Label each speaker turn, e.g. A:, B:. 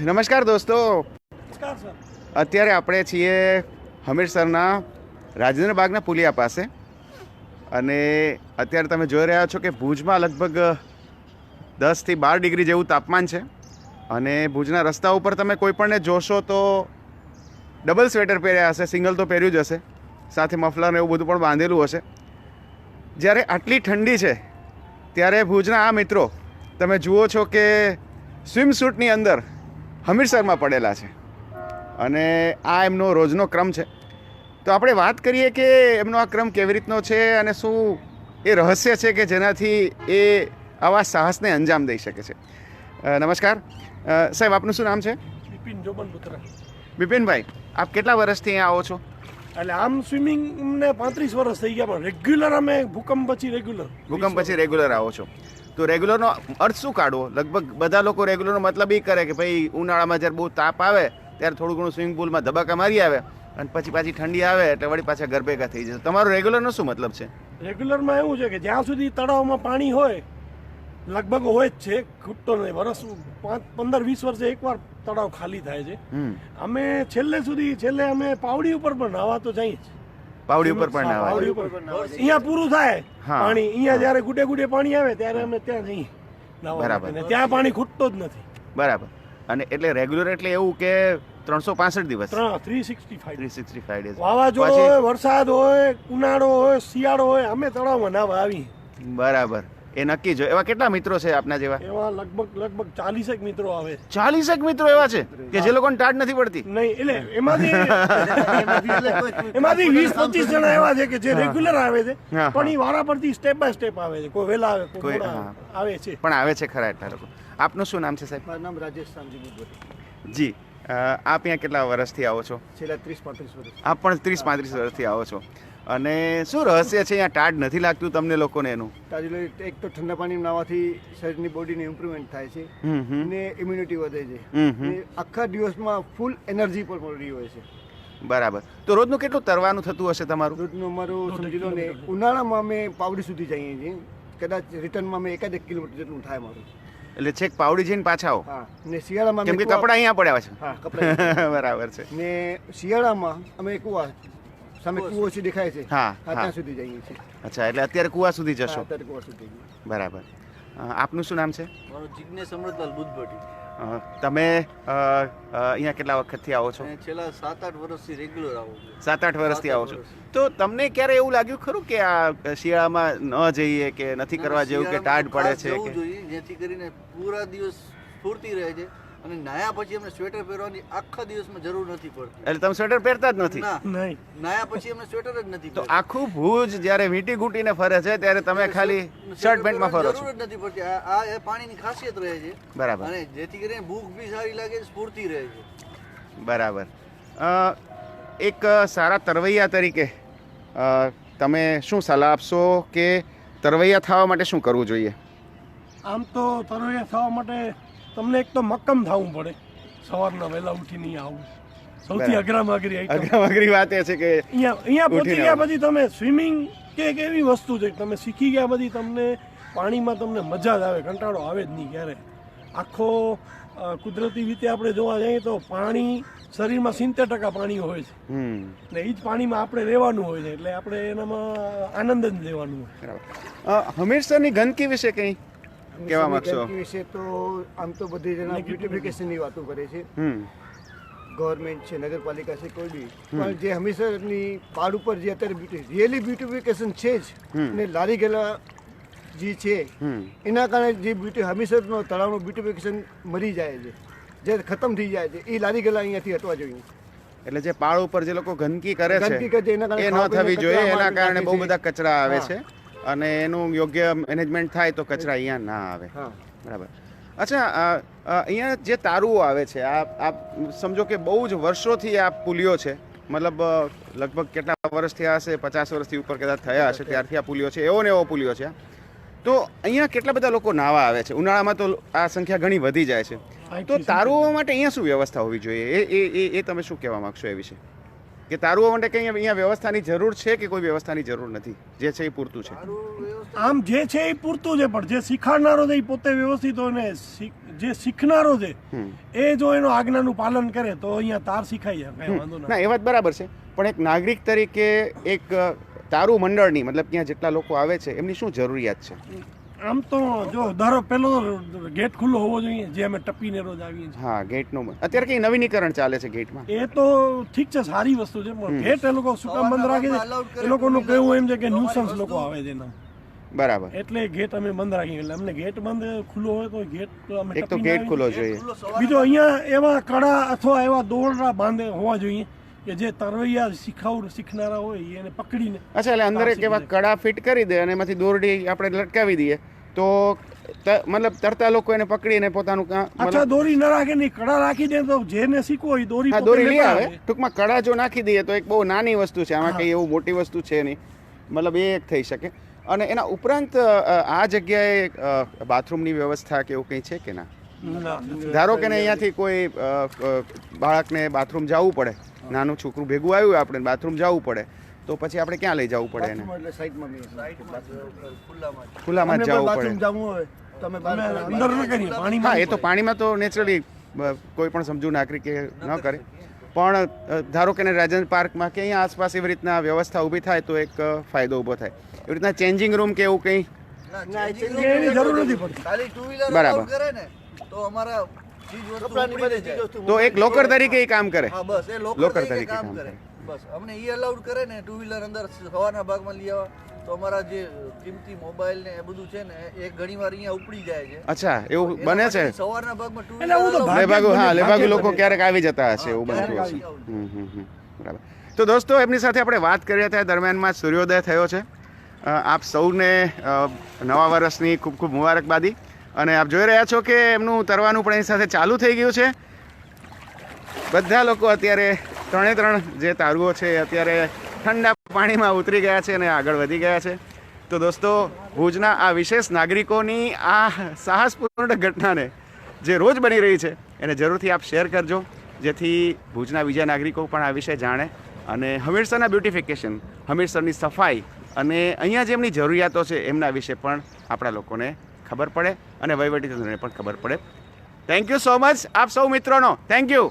A: નમસ્કાર દોસ્તો. અત્યારે આપણે છીએ હમીરસરના રાજેન્દ્ર બાગના પુલિયા પાસે. અને અત્યારે તમે જોઈ રહ્યા છો કે ભુજમાં લગભગ દસથી બાર ડિગ્રી જેવું તાપમાન છે. અને ભુજના રસ્તા ઉપર તમે કોઈપણને જોશો તો ડબલ સ્વેટર પહેર્યા હશે સિંગલ તો પહેર્યું જ હશે. સાથે મફલર ને એવું બધું પણ બાંધેલું હશે. જ્યારે આટલી ઠંડી છે ત્યારે ભુજના આ મિત્રો તમે જુઓ છો કે સ્વિમસૂટની અંદર હમીરસરમાં પડેલા છે. અને આ એમનો રોજનો ક્રમ છે. તો આપણે વાત કરીએ કે એમનો આ ક્રમ કેવી રીતનો છે અને શું એ રહસ્ય છે કે જેનાથી એ આવા સાહસને અંજામ દઈ શકે છે. નમસ્કાર. સાહેબ આપનું શું નામ છે?
B: બિપિન જોબન પુત્ર
A: બિપિનભાઈ આપ કેટલા વર્ષથી અહીંયા આવો છો?
B: એટલે આમ સ્વિમિંગ ને પાંત્રીસ વર્ષ થઈ ગયા પણ રેગ્યુલર અમે ભૂકંપ પછી રેગ્યુલર
A: ભૂકંપ પછી રેગ્યુલર આવો છો. તો રેગ્યુલરનો અર્થ શું કાઢવો? લગભગ બધા લોકો રેગ્યુલરનો મતલબ એ કરે કે ભાઈ ઉનાળામાં જ્યારે બહુ તાપ આવે ત્યારે થોડું ઘણું સ્વિમિંગ પુલમાં ધબાકા મારી આવે અને પછી પાછી ઠંડી આવે એટલે વળી પાછા ઘર ભેગા થઈ જશે તમારો રેગ્યુલરનો શું મતલબ છે?
B: રેગ્યુલરમાં એવું છે કે જ્યાં સુધી તળાવમાં પાણી હોય લગભગ હોય જ છે ખૂટતો નહીં. વરસ પાંચ પંદર વીસ વર્ષે એકવાર તળાવ ખાલી થાય છે. અમે છેલ્લે સુધી છેલ્લે અમે પાવડી ઉપર પણ નાવા તો જઈએ જ.
A: પાવડી ઉપર પણ નાવા
B: પાવડી ઉપર અહીંયા પૂરું થાય. પાણી અહીંયા જ્યારે ગુડે ગુડે પાણી આવે ત્યારે અમે ત્યાં જઈએ.
A: બરાબર.
B: ત્યાં પાણી ખૂટતો જ નથી.
A: બરાબર. અને એટલે રેગ્યુલર એટલે એવું કે ત્રણસો પાસઠ દિવસ?
B: Three sixty five
A: three sixty five days
B: વાવાઝોડું હોય વરસાદ હોય ઉનાળો હોય શિયાળો હોય અમે તળાવમાં નાવા આવી
A: બરાબર. એ નક્કી જો. એવા કેટલા મિત્રો છે આપના જેવા?
B: એવા લગભગ લગભગ ચાલીસેક મિત્રો આવે.
A: ચાલીસેક મિત્રો એવા છે? કે જે લોકોને ટાટ નથી પડતી?
B: નહીં એટલે એમાંથી એમાંથી વીસ પચીસ જણા એવા છે કે જે રેગ્યુલર આવે છે પણ એ વારા પરથી સ્ટેપ બાય સ્ટેપ આવે છે. કોઈ વહેલા આવે કોઈ. આવે છે.
A: પણ આવે છે ખરા એટલા લોકો. આપનું શું નામ છે સાહેબ?
C: મારું નામ રાજેશ સામજી
A: જી. આપ અહીંયા કેટલા વર્ષથી આવો છો?
C: છેલ્લા ત્રીસ પાંત્રીસ વર્ષ
A: આપ પણ ત્રીસ પાંત્રીસ વર્ષથી આવો છો. અને શું રહસ્ય છે? અહીંયા ટાઢ નથી લાગતું તમને લોકોને એનું?
C: તાજુલો એક તો ઠંડા પાણી નાવાથી શરીરની બોડીની ઇમ્પ્રુવમેન્ટ થાય છે અને ઇમ્યુનિટી વધે છે. આખા દિવસમાં ફૂલ એનર્જી પણ મળી હોય છે.
A: બરાબર. તો રોજનું કેટલું તરવાનું થતું હશે તમારું?
C: રોજનું અમારું સમજી લો ને ઉનાળામાં અમે પાવડી સુધી જઈએ છીએ. કદાચ રિટર્નમાં અમે એકાદ એક કિલોમીટર જેટલું થાય મારું
A: એટલે છેક પાવડી જઈને પાછા આવો.
C: હા. ને શિયાળામાં
A: કેમ કે કપડા અહીંયા પડ્યા છે.
C: કપડા
A: બરાબર છે.
C: ને શિયાળામાં અમે કુવા સામે કુવો છે દેખાય છે.
A: હા.
C: ત્યાં સુધી જઈએ છીએ
A: અચ્છા એટલે અત્યારે કુવા સુધી જશો?
C: અત્યારે કુવા સુધી
A: બરાબર. આપનું શું નામ છે?
D: મારું જિજ્ઞેશ અમૃતલાલ બુદ્ધભટ્ટી.
A: તમે અહીંયા કેટલા વખતથી આવો છો?
D: છેલ્લા સાત આઠ વર્ષથી રેગ્યુલર આવો છું.
A: સાત આઠ વર્ષથી આવો છો. તો તમને ક્યારે એવું લાગ્યું ખરું કે આ શિયાળામાં ન જઈએ કે નથી કરવા જેવું કે ટાઢ પડે છે કે?
D: જેથી કરીને પૂરા દિવસ સ્ફૂર્તિ રહે છે. અને નાયા પછી અમને સ્વેટર પહેરવાની આખા દિવસમાં જરૂર નથી પડતી.
A: એટલે તમે સ્વેટર પહેરતા જ નથી?
D: ના.
B: નહીં.
D: નાયા પછી અમને સ્વેટર જ નથી
A: તો આખું ભૂજ જ્યારે વીંટી ઘૂંટીને ફરે છે ત્યારે તમે ખાલી શર્ટ પેન્ટમાં ફરો છો.
D: જરૂર જ નથી પડતી. આ આ એ પાણીની ખાસિયત રહે છે.
A: બરાબર.
D: અને જેથી કરીને ભૂખ બી સારી લાગે સ્ફૂર્તિ રહે છે.
A: બરાબર. એક સારા તરવૈયા તરીકે તમે શું સલાહ આપશો કે તરવૈયા થવા માટે શું કરવું જોઈએ?
B: આમ તો તરવૈયા થવા માટે તમને એક તો મક્કમ થવું પડે. સવારના વહેલા ઉઠીને નહીં આવું. સૌથી. અઘરામાં અઘરી આઈટમ
A: અઘરી વાત એ છે કે
B: અહીંયા અહીંયા પહોંચી ગયા પછી તમે સ્વિમિંગ કે એક એવી વસ્તુ છે તમે શીખી ગયા પછી તમને પાણીમાં તમને મજા જ આવે કંટાળો આવે જ નહીં ક્યારે. આખો કુદરતી રીતે આપણે જોવા જઈએ તો પાણી શરીરમાં સિત્તેર ટકા પાણી હોય છે. ને એ જ પાણીમાં આપણે રહેવાનું હોય છે એટલે આપણે એનામાં આનંદ જ લેવાનું હોય.
A: હંમેશાની ગંદકી વિશે કંઈ? કહેવા માંગશો?
C: વિશે તો આમ તો બધી જણા. બ્યુટિફિકેશનની વાતો કરે છે. ગવર્મેન્ટ છે નગરપાલિકા છે કોઈ બી. પણ જે હંમેશાની પાડ ઉપર જે અત્યારે બ્યુટી રિયલી બ્યુટિફિકેશન છે જ. ને લારી ગયેલા જે છે એના કારણે જે બ્યુટી હંમેશાનો તળાવનું બ્યુટિફિકેશન મરી જાય છે. જે ખતમ થઈ જાય છે એ લારી ગયેલા અહીંયાથી હટવા જોઈએ.
A: એટલે જે પાળ ઉપર જે લોકો ગંદકી કરે
C: ગંદકી
A: છે
C: કરે એના કારણે
A: એ ન થવી જોઈએ એના કારણે બહુ બધા કચરા આવે છે. અને એનું યોગ્ય મેનેજમેન્ટ થાય તો કચરા અહીંયા ના આવે.
C: હા.
A: બરાબર. અચ્છા અહીંયા જે તારુઓ આવે છે આ આ સમજો કે બહુ જ વર્ષોથી આ પુલિયો છે. મતલબ લગભગ કેટલા વર્ષ થયા હશે પચાસ વર્ષથી ઉપર કદાચ થયા હશે ત્યારથી આ પુલિયો છે. એવો ને એવો પુલિયો છે તો અહીંયા કેટલા બધા લોકો નાવા આવે છે? ઉનાળામાં તો આ સંખ્યા ઘણી વધી જાય છે. તો તારુઓ માટે અહીંયા શું વ્યવસ્થા હોવી જોઈએ? એ એ એ- એ તમે શું કહેવા માંગશો એ વિશે? કે તારુઓ માટે કંઈ અહીંયા વ્યવસ્થાની જરૂર છે કે કોઈ વ્યવસ્થાની જરૂર નથી? જે છે એ પૂરતું છે.
B: આમ જે છે એ પૂરતું છે પણ જે શીખાડનારો છે એ પોતે વ્યવસ્થિત હોય ને જે શીખનારો છે એ જો એનો આજ્ઞાનું પાલન કરે તો અહીંયા તાર શીખાઈ જાય કઈ વાંધો
A: ના. એ વાત બરાબર છે. પણ એક નાગરિક તરીકે એક તારું મંડળની મતલબ ત્યાં જેટલા લોકો આવે છે એમની શું જરૂરિયાત છે?
B: આમ તો જો ધારો પેલો ગેટ ખુલ્લો હોવો જોઈએ જે અમે ટપીને રોજ આવીએ છીએ.
A: હા ગેટનું અત્યારે કઈ નવીનીકરણ ચાલે છે ગેટમાં?
B: એ તો ઠીક છે સારી વસ્તુ છે પણ ગેટ એ લોકો શું કામ બંધ રાખે છે? એ લોકોનું કહેવું એમ છે કે ન્યુસન્સ લોકો આવે છે એના.
A: બરાબર.
B: એટલે ગેટ અમે બંધ રાખીએ એટલે અમને ગેટ બંધ ખુલ્લો હોય તો ગેટ તો અમે
A: એક તો ગેટ ખુલ્લો જોઈએ.
B: બીજો અહીંયા એવા કડા અથવા એવા દોરડા બાંધે હોવા જોઈએ કે જે તરવૈયા શીખાવ શીખનારા હોય એને પકડીને
A: અચ્છા એટલે અંદર એક એવા કડા ફિટ કરી દે અને એમાંથી દોરડી આપણે લટકાવી દઈએ. તો મતલબ તરતા લોકો એને પકડીને પોતાનું
B: અચ્છા દોરી ન રાખે નહીં કડા રાખી દે તો જેને શીખવો હોય દોરી
A: દોરી લઈ આવે. ટૂંકમાં કડા જો નાખી દઈએ તો એક બહુ નાની વસ્તુ છે. આમાં કંઈ એવું મોટી વસ્તુ છે નહીં. મતલબ એ એક થઈ શકે. અને એના ઉપરાંત આ જગ્યાએ બાથરૂમની વ્યવસ્થા કે એવું કંઈ છે કે ના. ધારો કે ને અહીંયાથી કોઈ બાળકને બાથરૂમ જવું પડે. નાનું છોકરું ભેગું આવ્યું આપણે બાથરૂમ જવું પડે. તો પછી આપણે ક્યાં લઈ જવું પડે એને?
C: બાથરૂમ એટલે સાઈડમાં બી
D: સાઈડમાં જ. ખુલ્લામાં
A: જવું પડે.
C: જવું હોય તમે બહાર
B: અમે
C: ખડા
B: અંદર ન કરીએ
A: હા એ તો પાણીમાં તો નેચરલી કોઈ પણ સમજુ નાગરિક ન કરે પણ ધારો કે રાજન રાજેન્દ્ર પાર્કમાં કે અહીંયા આસપાસ એવી રીતના વ્યવસ્થા ઊભી થાય તો એક ફાયદો ઊભો થાય. એવી રીતના ચેન્જિંગ રૂમ કે એવું કંઈ? બરાબર.
D: તો અમારા
C: કપડાની બધી
A: તો એક લોકર તરીકે એ કામ કરે.
D: હા બસ એ લોકર
A: તરીકે
D: કામ કરે. બસ અમને ઈ અલાઉડ કરે ને ટુ વ્હીલર અંદર સવારના ભાગમાં લઈ આવવા તો અમારા જે કિંમતી મોબાઈલ ને એ બધું છે ને એ ઘણી વાર અહીંયા ઉપડી જાય છે.
A: અચ્છા એવું બને છે?
D: સવારના ભાગમાં ટુ
B: એટલે હું તો
D: વ્હીલર
A: લેભાગુ હા લેભાગુ લોકો ક્યારેક આવી જતા હશે એવું બનતું હશે હમ, હમ, હમ. બરાબર. તો દોસ્તો એમની સાથે આપણે વાત કરી હતા. દરમિયાનમાં સૂર્યોદય થયો છે. આપ સૌને નવા વર્ષની ખૂબ ખૂબ મુબારકબાદી. અને આપ જોઈ રહ્યા છો કે એમનું તરવાનું પણ એની સાથે ચાલુ થઈ ગયું છે. બધા લોકો અત્યારે ત્રણે ત્રણ જે તારુઓ છે અત્યારે ઠંડા પાણીમાં ઉતરી ગયા છે અને આગળ વધી ગયા છે. તો દોસ્તો, ભુજના આ વિશેષ નાગરિકોની આ સાહસપૂર્ણ ઘટનાને જે રોજ બની રહી છે, એને જરૂરથી આપ શેર કરજો, જેથી ભુજના બીજા નાગરિકો પણ આ વિશે જાણે અને હમીરસરના બ્યુટિફિકેશન, હમીરસરની સફાઈ અને અહીંયા જે એમની જરૂરિયાતો છે, એમના વિશે પણ આપણા લોકોને ખબર પડે અને વહીવટીતંત્રને પણ ખબર પડે. થેન્ક યુ સો મચ આપ સૌ મિત્રોનો. Thank you